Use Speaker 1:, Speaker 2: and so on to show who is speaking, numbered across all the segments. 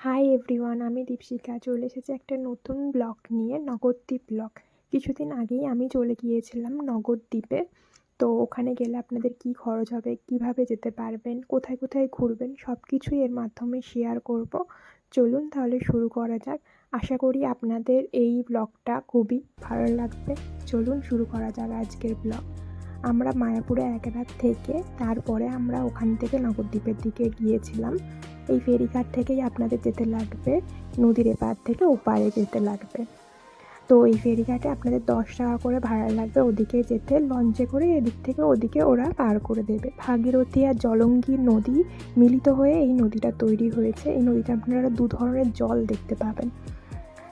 Speaker 1: Hi everyone আমি দীপশিখা। চলে এসেছি একটা নতুন ব্লগ নিয়ে নগরদ্বীপ ব্লগ কিছুদিন আগেই আমি চলে গিয়েছিলাম নগরদ্বীপে তো ওখানে গেলে আপনাদের কি খরচ হবে, কীভাবে যেতে পারবেন, কোথায় কোথায় ঘুরবেন সব কিছুই এর মাধ্যমে শেয়ার করব। চলুন তাহলে শুরু করা যাক। আশা করি আপনাদের এই ব্লগটা খুবই ভালো লাগবে। চলুন শুরু করা যাক আজকের ব্লগ আমরা মায়াপুরে এক রাত থেকে, তারপরে আমরা ওখান থেকে নবদ্বীপের দিকে গিয়েছিলাম। এই ফেরিঘাট থেকেই আপনাদের যেতে লাগবে, নদীর এপার থেকে ওপারে যেতে লাগবে। তো এই ফেরিঘাটে আপনাদের দশ টাকা করে ভাড়া লাগবে, ওদিকে যেতে লঞ্চে করে এদিক থেকে ওদিকে ওরা পার করে দেবে। ভাগীরথী আর জলঙ্গি নদী মিলিত হয়ে এই নদীটা তৈরি হয়েছে। এই নদীটা আপনারা দু ধরনের জল দেখতে পাবেন।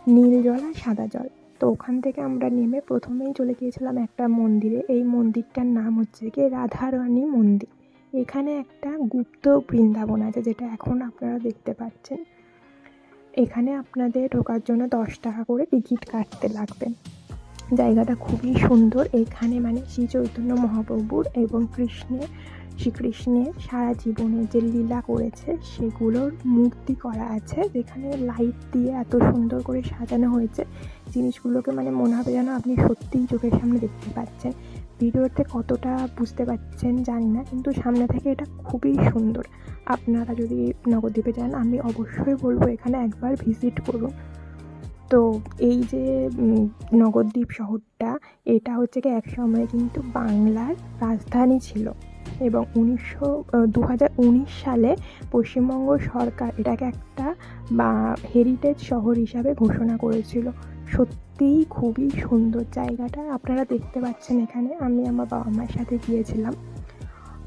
Speaker 1: নীল জল আর সাদা জল। তো ওখান থেকে আমরা নেমে প্রথমেই চলে গিয়েছিলাম একটা মন্দিরে। এই মন্দিরটার নাম হচ্ছে কি রাধারানী মন্দির। এখানে একটা গুপ্ত বৃন্দাবন আছে, যেটা এখন আপনারা দেখতে পাচ্ছেন। এখানে আপনাদের ঢোকার জন্য দশ টাকা করে টিকিট কাটতে লাগবে। জায়গাটা খুবই সুন্দর। এখানে মানে শ্রী চৈতন্য মহাপ্রভুর এবং কৃষ্ণের, শ্রীকৃষ্ণের সারা জীবনে যে লীলা করেছে, সেগুলোর মূর্তি করা আছে। যেখানে লাইট দিয়ে এত সুন্দর করে সাজানো হয়েছে। জিনিসগুলোকে মানে মনে হবে যেন আপনি সত্যিই চোখের সামনে দেখতে পাচ্ছেন। ভিডিওতে কতটা বুঝতে পারছেন জানি না, কিন্তু সামনে থেকে এটা খুবই সুন্দর। আপনারা যদি নবদ্বীপে যান, আমি অবশ্যই বলব এখানে একবার ভিজিট করুন। তো এই যে নগরদ্বীপ শহরটা, এটা হচ্ছে কি এক সময় কিন্তু বাংলার রাজধানী ছিল। এবং উনিশশো দু সালে পশ্চিমবঙ্গ সরকার এটাকে একটা, বা হেরিটেজ শহর হিসাবে ঘোষণা করেছিল। সত্যিই খুবই সুন্দর জায়গাটা। আপনারা দেখতে পাচ্ছেন এখানে, আমি আমার বাবা মায়ের সাথে গিয়েছিলাম।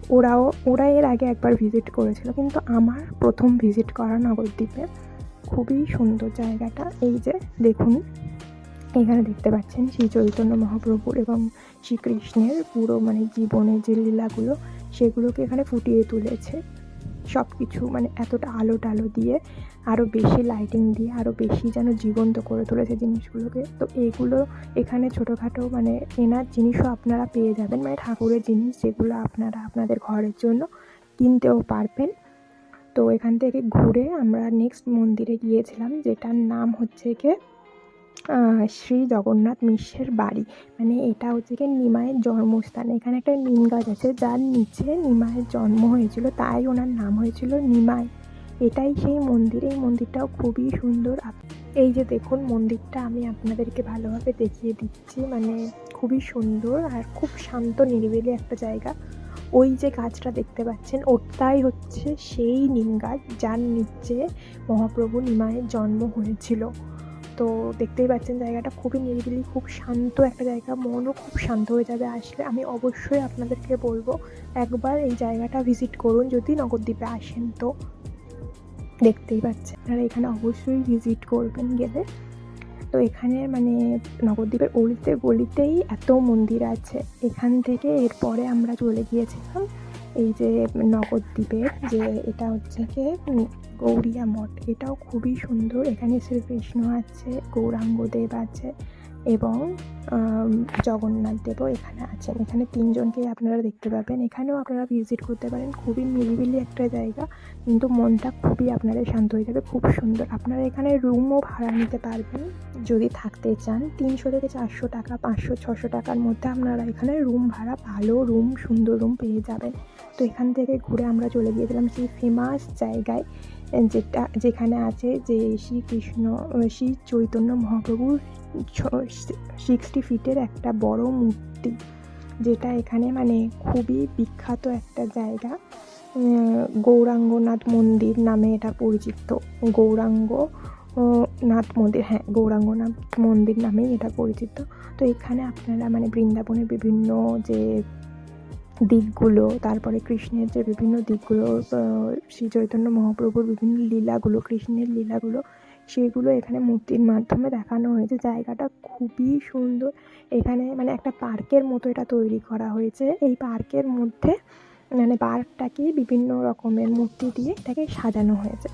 Speaker 1: ওরাও, ওরা এর আগে একবার ভিজিট করেছিল, কিন্তু আমার প্রথম ভিজিট করা নবদ্বীপে। খুবই সুন্দর জায়গাটা। এই যে, দেখুন, এখানে দেখতে পাচ্ছেন শ্রী চৈতন্য মহাপ্রভুর এবং শ্রীকৃষ্ণের পুরো মানে জীবনের যে লীলাগুলো, সেগুলোকে এখানে ফুটিয়ে তুলেছে। সব কিছু মানে এতটা আলো টালো দিয়ে আরও বেশি লাইটিং দিয়ে আরও বেশি যেন জীবন্ত করে তুলেছে জিনিসগুলোকে। তো এগুলো এখানে ছোটোখাটো মানে কেনার জিনিসও আপনারা পেয়ে যাবেন মানে ঠাকুরের জিনিস যেগুলো আপনারা আপনাদের ঘরের জন্য কিনতেও পারবেন। তো এখান থেকে ঘুরে আমরা নেক্সট মন্দিরে গিয়েছিলাম, যেটার নাম হচ্ছে গিয়ে শ্রী জগন্নাথ মিশ্রের বাড়ি। মানে এটা হচ্ছে কি নিমাইয়ের জন্মস্থান। এখানে একটা নিম গাছ আছে, যার নিচে নিমাইয়ের জন্ম হয়েছিল, তাই ওনার নাম হয়েছিল নিমাই। এটাই সেই মন্দির, এই মন্দিরটাও খুবই সুন্দর। এই যে দেখুন মন্দিরটা, আমি আপনাদেরকে ভালোভাবে দেখিয়ে দিচ্ছি। মানে খুবই সুন্দর আর খুব শান্ত, নিরিবিলি একটা জায়গা। ওই যে গাছটা দেখতে পাচ্ছেন, ওটাই হচ্ছে সেই নিম গাছ, যার নিচে মহাপ্রভু নিমায়ের জন্ম হয়েছিল। তো দেখতেই পাচ্ছেন জায়গাটা খুবই নিরিবিলি, খুব শান্ত একটা জায়গা। মনও খুব শান্ত হয়ে যাবে আসলে। আমি অবশ্যই আপনাদেরকে বলব, একবার এই জায়গাটা ভিজিট করুন যদি নগরদ্বীপে আসেন তো। দেখতেই পাচ্ছেন আপনারা এখানে অবশ্যই ভিজিট করবেন গেলে। তো এখানে মানে নবদ্বীপের অলিতে গলিতেই এত মন্দির আছে। এখান থেকে এরপরে আমরা চলে গিয়েছিলাম এই যে নবদ্বীপের যে এটা হচ্ছে কি গৌরিয়া মঠ। এটাও খুবই সুন্দর। এখানে শ্রীকৃষ্ণ আছে, গৌরাঙ্গদেব আছে। এবং জগন্নাথ দেবও এখানে আছেন। এখানে তিনজনকেই আপনারা দেখতে পাবেন। এখানেও আপনারা ভিজিট করতে পারেন। খুবই নিরিবিলি একটা জায়গা, কিন্তু মনটা খুবই আপনাদের শান্ত হয়ে যাবে। খুব সুন্দর। আপনারা এখানে রুমও ভাড়া নিতে পারবেন যদি থাকতে চান। তিনশো থেকে চারশো টাকা, পাঁচশো, ছশো টাকার মধ্যে আপনারা এখানে রুম ভাড়া, ভালো রুম সুন্দর রুম পেয়ে যাবেন। তো এখান থেকে ঘুরে আমরা চলে গিয়েছিলাম সেই ফেমাস জায়গায়। যেটা, যেখানে আছে যে শ্রীকৃষ্ণ শ্রী চৈতন্য মহাপ্রভুর সিক্সটি ফিটের একটা বড় মূর্তি, যেটা এখানে মানে খুবই বিখ্যাত একটা জায়গা। গৌরাঙ্গনাথ মন্দির নামে এটা পরিচিত। গৌরাঙ্গ নাথ মন্দির হ্যাঁ গৌরাঙ্গনাথ মন্দির নামেই এটা পরিচিত। তো এখানে আপনারা মানে বৃন্দাবনের বিভিন্ন যে দিকগুলো, তারপরে কৃষ্ণের যে বিভিন্ন দিকগুলো শ্রী চৈতন্য মহাপ্রভুর বিভিন্ন লীলাগুলো, কৃষ্ণের লীলাগুলো, সেগুলো এখানে মূর্তির মাধ্যমে দেখানো হয়েছে। জায়গাটা খুবই সুন্দর। এখানে মানে একটা পার্কের মতো এটা তৈরি করা হয়েছে। এই পার্কের মধ্যে মানে পার্কটাকে বিভিন্ন রকমের মূর্তি দিয়ে এটাকে সাজানো হয়েছে।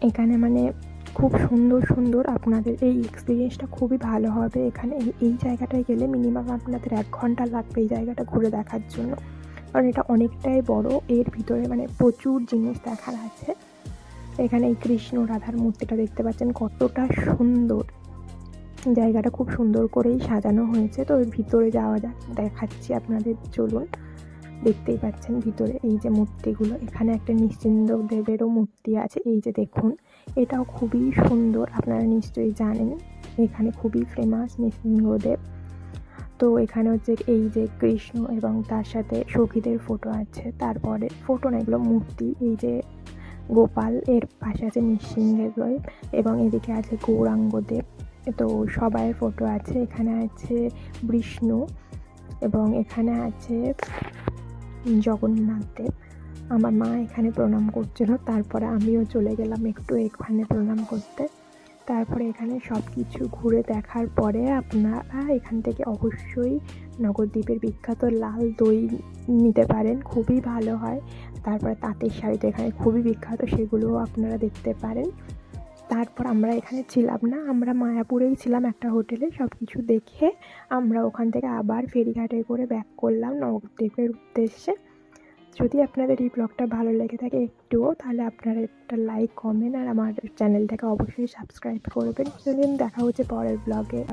Speaker 1: এখানে মানে খুব সুন্দর সুন্দর আপনাদের এই এক্সপিরিয়েন্সটা খুবই ভালো হবে। এখানে এই এই জায়গাটায় গেলে মিনিমাম আপনাদের এক ঘণ্টা লাগবে এই জায়গাটা ঘুরে দেখার জন্য। কারণ এটা অনেকটাই বড়। এর ভিতরে মানে প্রচুর জিনিস দেখার আছে। এখানে এই কৃষ্ণ রাধার মূর্তিটা দেখতে পাচ্ছেন, কতটা সুন্দর। জায়গাটা খুব সুন্দর করেই সাজানো হয়েছে। তো ভিতরে যাওয়া যাক, দেখাচ্ছি আপনাদের, চলুন। দেখতেই পাচ্ছেন ভিতরে এই যে মূর্তিগুলো। এখানে একটা নিশ্চিন্দ দেবেরও মূর্তি আছে। এই যে দেখুন, এটাও খুবই সুন্দর, আপনারা নিশ্চয়ই জানেন। এখানে খুবই ফেমাস নৃসিংহদেব। তো এখানে হচ্ছে এই যে কৃষ্ণ এবং তার সাথে সখীদের ফটো আছে। তারপরে ফটো না, এগুলো মূর্তি। এই যে গোপাল, এর পাশে আছে নৃসিংহদেব এবং এদিকে আছে গৌরাঙ্গদেব। তো সবাই ফটো আছে। এখানে আছে বিষ্ণু এবং এখানে আছে জগন্নাথ দেব আমার মা এখানে প্রণাম করছিল, তারপরে আমিও চলে গেলাম একটু এখানে প্রণাম করতে। তারপরে এখানে সব কিছু ঘুরে দেখার পরে আপনারা এখান থেকে অবশ্যই নবদ্বীপের বিখ্যাত লাল দই নিতে পারেন, খুবই ভালো হয়। তারপরে তাঁতের শাড়ি তো এখানে খুবই বিখ্যাত, সেগুলোও আপনারা দেখতে পারেন। তারপর আমরা এখানে ছিলাম না, আমরা মায়াপুরেই ছিলাম একটা হোটেলে সব কিছু দেখে আমরা ওখান থেকে আবার ফেরিঘাটে করে ব্যাক করলাম নবদ্বীপের উদ্দেশ্যে। যদি আপনাদের এই ব্লগটা ভালো লেগে থাকে একটুও, তাহলে আপনারা একটা লাইক কমেন্ট আর আমার চ্যানেলটাকে অবশ্যই সাবস্ক্রাইব করবেন। চলুন দেখা হচ্ছে পরের ব্লগে